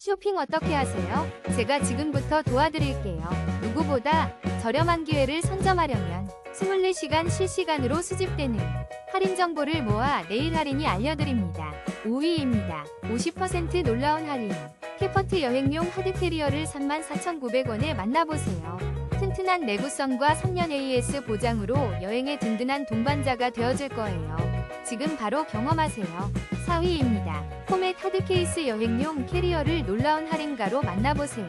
쇼핑 어떻게 하세요? 제가 지금부터 도와드릴게요. 누구보다 저렴한 기회를 선점하려면 24시간 실시간으로 수집되는 할인 정보를 모아 내일 할인이 알려드립니다. 5위입니다. 50% 놀라운 할인. 캐퍼트 여행용 하드캐리어를 34,900원에 만나보세요. 튼튼한 내구성과 3년 AS 보장으로 여행의 든든한 동반자가 되어줄 거예요. 지금 바로 경험하세요. 4위입니다. 포맷 하드 케이스 여행용 캐리어를 놀라운 할인가로 만나보세요.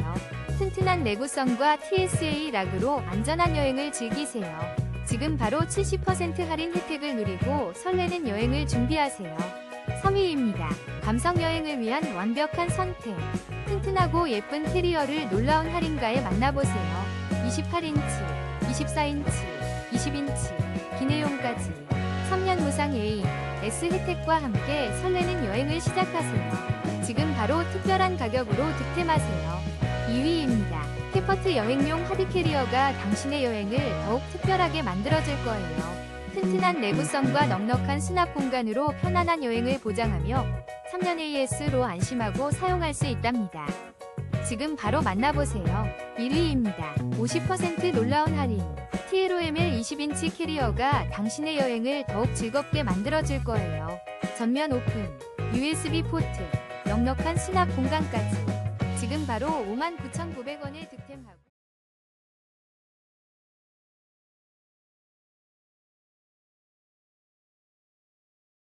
튼튼한 내구성과 TSA 락으로 안전한 여행을 즐기세요. 지금 바로 70% 할인 혜택을 누리고 설레는 여행을 준비하세요. 3위입니다. 감성 여행을 위한 완벽한 선택. 튼튼하고 예쁜 캐리어를 놀라운 할인가에 만나보세요. 28인치, 24인치, 20인치, 기내용까지 3년 무상 A, S 혜택과 함께 설레는 여행을 시작하세요. 지금 바로 특별한 가격으로 득템하세요. 2위입니다. 캐퍼트 여행용 하드캐리어가 당신의 여행을 더욱 특별하게 만들어줄 거예요. 튼튼한 내구성과 넉넉한 수납 공간으로 편안한 여행을 보장하며 3년 AS로 안심하고 사용할 수 있답니다. 지금 바로 만나보세요. 1위입니다. 50% 놀라운 할인. TLOML 20인치 캐리어가 당신의 여행을 더욱 즐겁게 만들어줄 거예요. 전면 오픈, USB 포트, 넉넉한 수납 공간까지. 지금 바로 59,900원에 득템하고